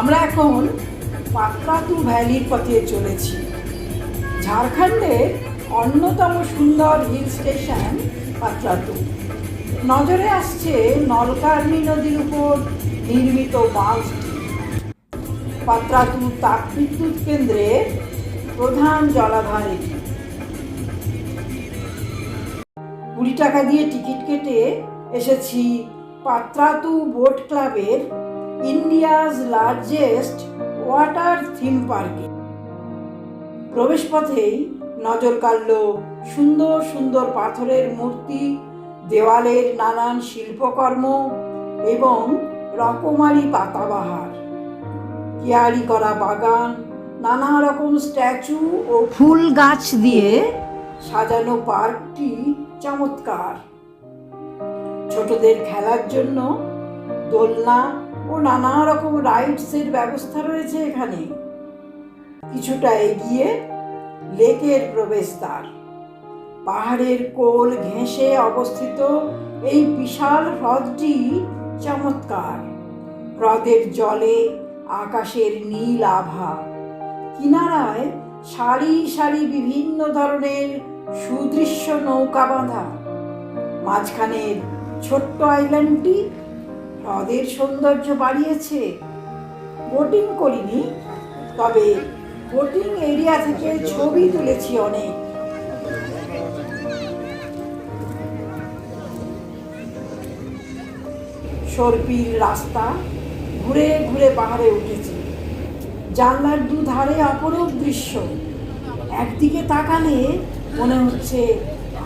আমরা এখন পাত্রাতু ভ্যালির পথে চলেছি। ঝাড়খণ্ডের অন্যতম সুন্দর হিল স্টেশন পাত্রাতু নজরে আসছে নলকার্নি নদীর উপর নির্মিত বাঁধটি পাত্রাতু তাপবিদ্যুৎ কেন্দ্রের প্রধান জলাধার এটি। কুড়ি টাকা দিয়ে টিকিট কেটে এসেছি পাত্রাতু বোট ক্লাবের ইন্ডিয়াজ লার্জেস্ট ওয়াটার থিম পার্কে প্রবেশপথেই নজর কাড়ল সুন্দর সুন্দর পাথরের মূর্তি, দেওয়ালের নানান শিল্পকর্ম এবং রকমারি পাতাবাহার। কেয়ারি করা বাগান, নানা রকম স্ট্যাচু ও ফুল গাছ দিয়ে সাজানো পার্কটি চমৎকার। ছোটদের খেলার জন্য দোলনা ও নানা রকম রাইডসের ব্যবস্থা রয়েছে এখানে। কিছুটা এগিয়ে লেকের প্রবেশদ্বার। পাহাড়ের কোল ঘেঁষে অবস্থিত এই বিশাল হ্রদটি চমৎকার। হ্রদের জলে আকাশের নীল আভা। কিনারায় সারি সারি বিভিন্ন ধরনের সুদৃশ্য নৌকা বাঁধা। মাঝখানের ছোট্ট আইল্যান্ডটি হ্রদের সৌন্দর্য বাড়িয়েছে। বোটিং করিনি, তবে বোটিং এরিয়া থেকে ছবি তুলেছি অনেক। সর্পিল রাস্তা ঘুরে ঘুরে পাহাড়ে উঠেছে। জানলার দুধারে অপরূপ দৃশ্য। একদিকে তাকালে মনে হচ্ছে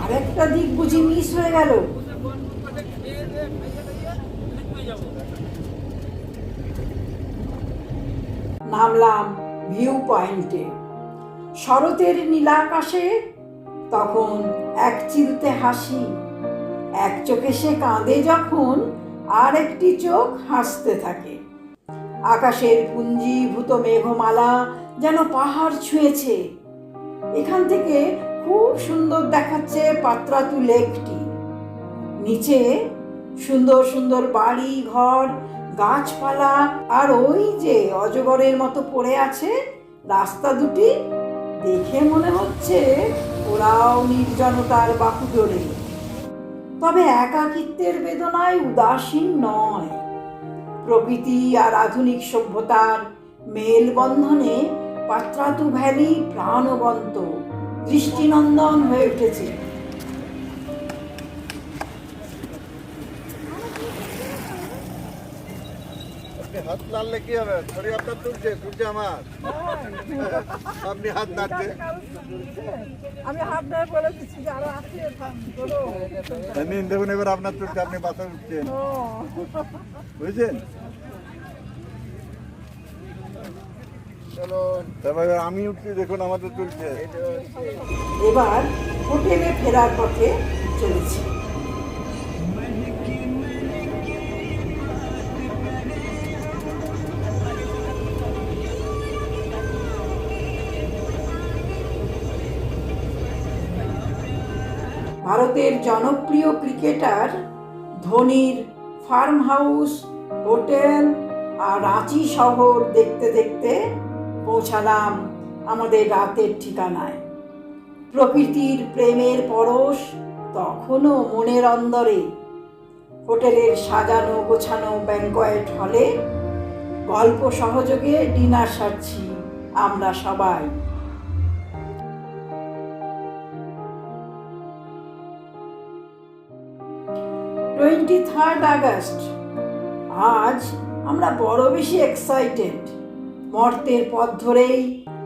আরেকটা দিক বুঝি মিস হয়ে গেল। নামলাম ভিউ পয়েন্টে শরতের নীলাকাশে তখন এক চিলতে হাসি, এক চোখে সে কাঁদে যখন আর একটি চোখ হাসতে থাকে। আকাশের পুঞ্জীভূত মেঘমালা যেন পাহাড় ছুঁয়েছে। এখান থেকে খুব সুন্দর দেখাচ্ছে পাত্রাতু লেকটি নিচে সুন্দর সুন্দর বাড়ি ঘর গাছপালা আর ওই যে অজগরের মতো পড়ে আছে, রাস্তা দুটি, দেখে মনে হচ্ছে ওরাও নির্জনতার বাহুডোরে তবে একাকিত্বের বেদনায় উদাসীন নয়। প্রকৃতি আর আধুনিক সভ্যতার মেলবন্ধনে পাত্রাতু ভ্যালি প্রাণবন্ত, দৃষ্টিনন্দন হয়ে উঠেছে। হাত নাড়লে কি হবে? শরীর আপনার তুলছে তুলছে আমার। আপনি হাত নাড়ছে আমি হাত বলে দিচ্ছি আরও নিন দেখুন এবার আপনার তুলছে আপনি বাসা উঠছেন। বুঝছেন? এবার আমি উঠছি দেখুন আমাদের তুলছে এবার হোটেলে ফেরার পথে চলেছি। ভারতের জনপ্রিয় ক্রিকেটার ধোনির ফার্ম হাউস হোটেল আর রাঁচি শহর দেখতে দেখতে পৌঁছালাম আমাদের রাতের ঠিকানায়। প্রকৃতির প্রেমের পরশ তখনও মনের অন্দরে। হোটেলের সাজানো গোছানো ব্যাঙ্কয়েট হলে গল্প সহযোগে ডিনার সারছি আমরা সবাই। টোয়েন্টি থার্ড আগস্ট আজ আমরা বড় বেশি এক্সাইটেড মর্তের পথ ধরেই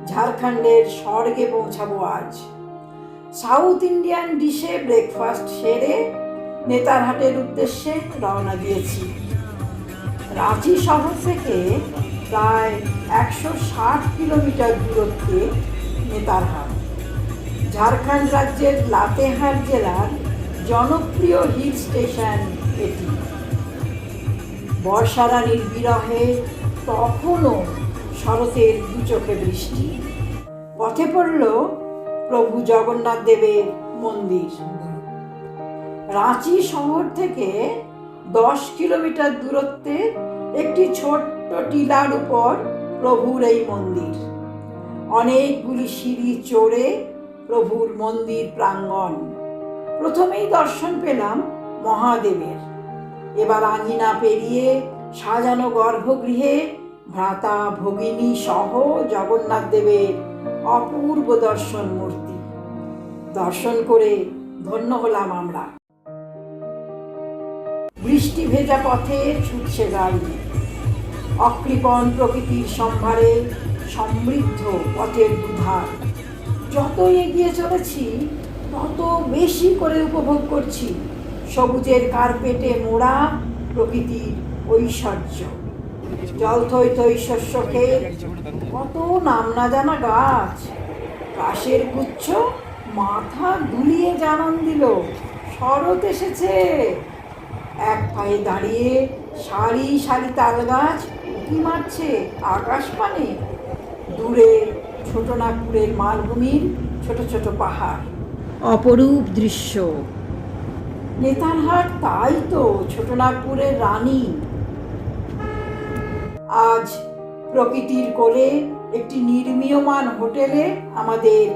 ঝাড়খণ্ডের স্বর্গে পৌঁছাবো আজ। সাউথ ইন্ডিয়ান ডিশে ব্রেকফাস্ট সেরে নেতারহাটের উদ্দেশ্যে রওনা দিয়েছি। রাঁচি শহর থেকে প্রায় একশো ষাট কিলোমিটার দূরত্বে নেতারহাট ঝাড়খণ্ড রাজ্যের লাতেহার জেলার জনপ্রিয় হিল স্টেশন এটি। বর্ষারানীর বিরহে তখনও শরতের দু চোখে বৃষ্টি। পথে পড়ল প্রভু জগন্নাথ দেবের মন্দির। রাঁচি শহর থেকে দশ কিলোমিটার দূরত্বে একটি ছোট্ট টিলার উপর প্রভুর এই মন্দির। অনেকগুলি সিঁড়ি চড়ে প্রভুর মন্দির প্রাঙ্গণ। প্রথমেই দর্শন পেলাম মহাদেবের। এবার আঙিনা পেরিয়ে সাজানো গর্ভগৃহে ভ্রাতা ভগিনী সহ জগন্নাথ দেবের অপূর্ব দর্শন মূর্তি। দর্শন করে ধন্য হলাম আমরা। বৃষ্টি ভেজা পথে ছুটছে গাড়ি। অকৃপণ প্রকৃতির সম্ভারে সমৃদ্ধ পথের দুধার যত এগিয়ে চলেছি তত বেশি করে উপভোগ করছি। সবুজের কার্পেটে মোড়া প্রকৃতির ঐশ্বর্য। জল থই থই শস্য ক্ষেত কত নাম না জানা গাছ। কাশের গুচ্ছ মাথা দুলিয়ে জানান দিল, শরৎ এসেছে। এক পায়ে দাঁড়িয়ে সারি সারি তাল গাছ উঁকি মারছে আকাশ পানে দূরে ছোট নাগপুরের মালভূমির ছোট ছোট পাহাড়। অপরূপ দৃশ্য। নেতারহাট তাই তো, ছোট নাগপুরের রানী। আজ প্রকৃতির কোলে একটি নির্মীয়মান হোটেলে আমাদের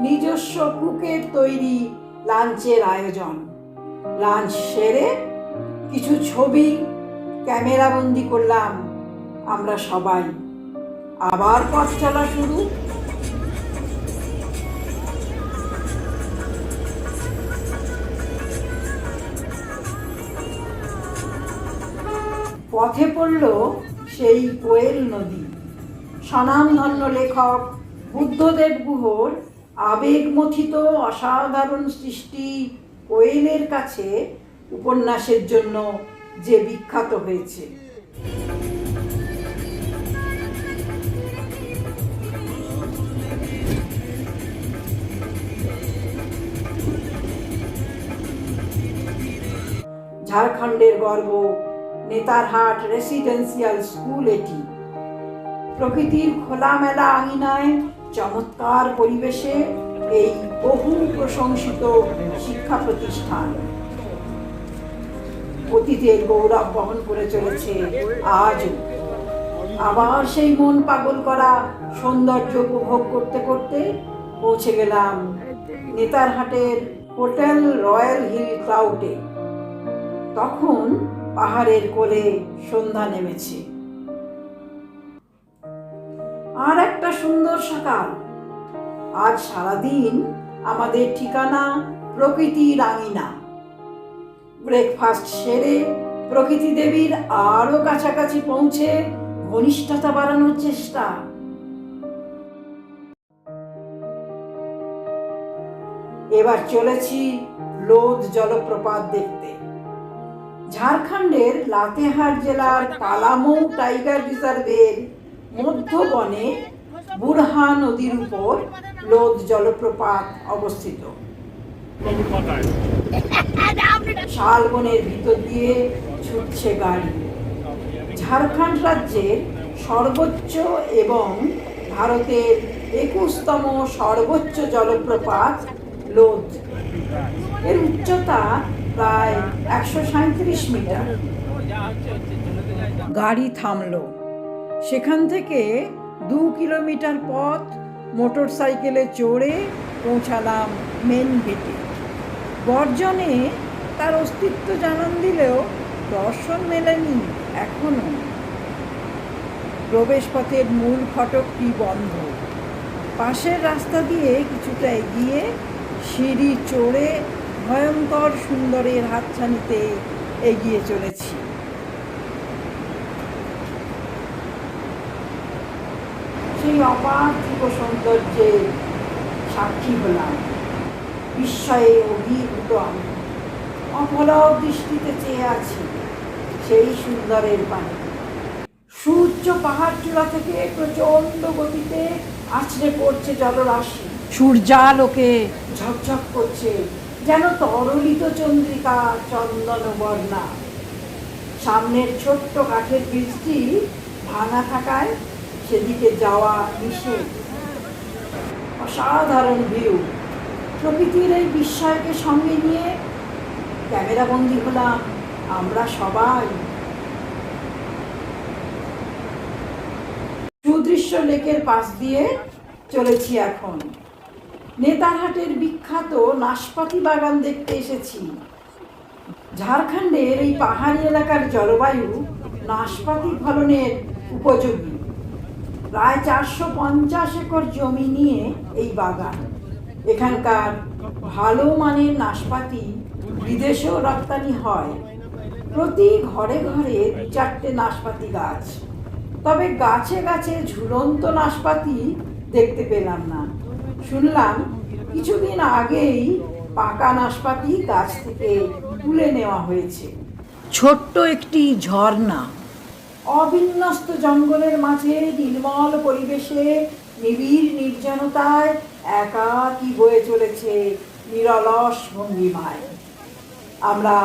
নিজস্ব কুকের তৈরি লাঞ্চের আয়োজন। লাঞ্চ সেরে কিছু ছবি, ক্যামেরাবন্দি করলাম আমরা সবাই। আবার পথ চলা শুরু। পথে পড়ল সেই কোয়েল নদী। স্বনামধন্য লেখক, বুদ্ধদেব গুহর আবেগমথিত অসাধারণ সৃষ্টি কোয়েলের কাছে উপন্যাসের জন্য যে বিখ্যাত হয়েছে। ঝাড়খণ্ডের গর্ব নেতারহাট রেসিডেন্সিয়াল স্কুল এটি। প্রকৃতির খোলামেলা আঙিনায় চমৎকার পরিবেশে এই বহু প্রশংসিত শিক্ষা প্রতিষ্ঠান। অতীতের গৌরব বহন করে চলেছে আজও। আবার সেই মন পাগল করা সৌন্দর্য উপভোগ করতে করতে পৌঁছে গেলাম নেতারহাটের হোটেল রয়্যাল হিল ক্লাউডে তখন পাহাড়ের কোলে সন্ধ্যা নেমেছে। আর একটা সুন্দর সকাল। আজ সারাদিন আমাদের ঠিকানা প্রকৃতি রাঙিনা। ব্রেকফাস্ট সেরে প্রকৃতি দেবীর আরও কাছাকাছি পৌঁছে ঘনিষ্ঠতা বাড়ানোর চেষ্টা। এবার চলেছি লোদ জলপ্রপাত দেখতে। ঝাড়খণ্ডের লাতেহার জেলার পালামৌ টাইগার রিজার্ভের মধ্যবনে বুড়হা নদীর উপর লোদ জলপ্রপাত অবস্থিত। শালবনের ভিতর দিয়ে ছুটছে গাড়ি। ঝাড়খণ্ড রাজ্যের সর্বোচ্চ এবং ভারতের একুশতম সর্বোচ্চ জলপ্রপাত লোদ। এর উচ্চতা প্রায় একশো সাঁত্রিশ মিটার। গাড়ি থামলো। সেখান থেকে দু কিলোমিটার পথ মোটর সাইকেলে চড়ে পৌঁছালাম মেন গেটে। গর্জনে তার অস্তিত্ব জানান দিলেও দর্শন মেলেনি এখনও প্রবেশপথের মূল ফটকটি বন্ধ। পাশের রাস্তা দিয়ে কিছুটা এগিয়ে সিঁড়ি চড়ে ভয়ঙ্কর সুন্দরের হাতছানিতে এগিয়ে চলেছি। সেই অপার্থিব সৌন্দর্যে সাক্ষী হলাম। বিস্ময়ে অভিভূত আমি। অপলক দৃষ্টিতে চেয়ে আছি সেই সুন্দরের পানে। সূর্য পাহাড় চূড়া থেকে প্রচণ্ড গতিতে আছড়ে পড়ছে জলরাশি। সূর্যালোকে ঝকঝক করছে যেন তরলিত চন্দ্রিকা চন্দন বর্ণা। সামনের ছোট্ট কাঠের ব্রিজটি ভাঙা থাকায় সেদিকে যাওয়া নিষেধ। অসাধারণ ভিউ প্রকৃতির এই বিস্ময়কে সঙ্গে নিয়ে ক্যামেরাবন্দি হলাম আমরা সবাই। সুদৃশ্য লেকের পাশ দিয়ে চলেছি এখন। নেতারহাটের বিখ্যাত নাশপাতি বাগান দেখতে এসেছি। ঝাড়খণ্ডের এই পাহাড়ি এলাকার জলবায়ু নাশপাতি ফলনের উপযোগী। প্রায় চারশো পঞ্চাশ একর জমি নিয়ে এই বাগান। এখানকার ভালো মানের নাশপাতি বিদেশেও রপ্তানি হয়। প্রতি ঘরে ঘরে দু চারটে নাশপাতি গাছ। তবে গাছে গাছে ঝুলন্ত নাশপাতি দেখতে পেলাম না। শুনলাম কিছুদিন আগেই পাকা নাশপাতি গাছ থেকে তুলে নেওয়া হয়েছে। ছোট্ট একটি ঝর্ণা। অবিন্যস্ত জঙ্গলের মাঝে নির্মল পরিবেশে নিবিড় নির্জনতায় একা কি বয়ে চলেছে নিরলস ভঙ্গিমায়। আমরা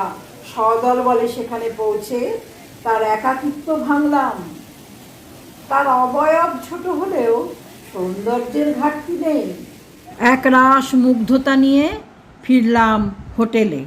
সদল বলে সেখানে পৌঁছে তার একাকিত্ব ভাঙলাম। তার অবয়ব ছোট হলেও সৌন্দর্যের ঘাটতি নেই। একরাশ মুগ্ধতা নিয়ে ফিরলাম হোটেলে।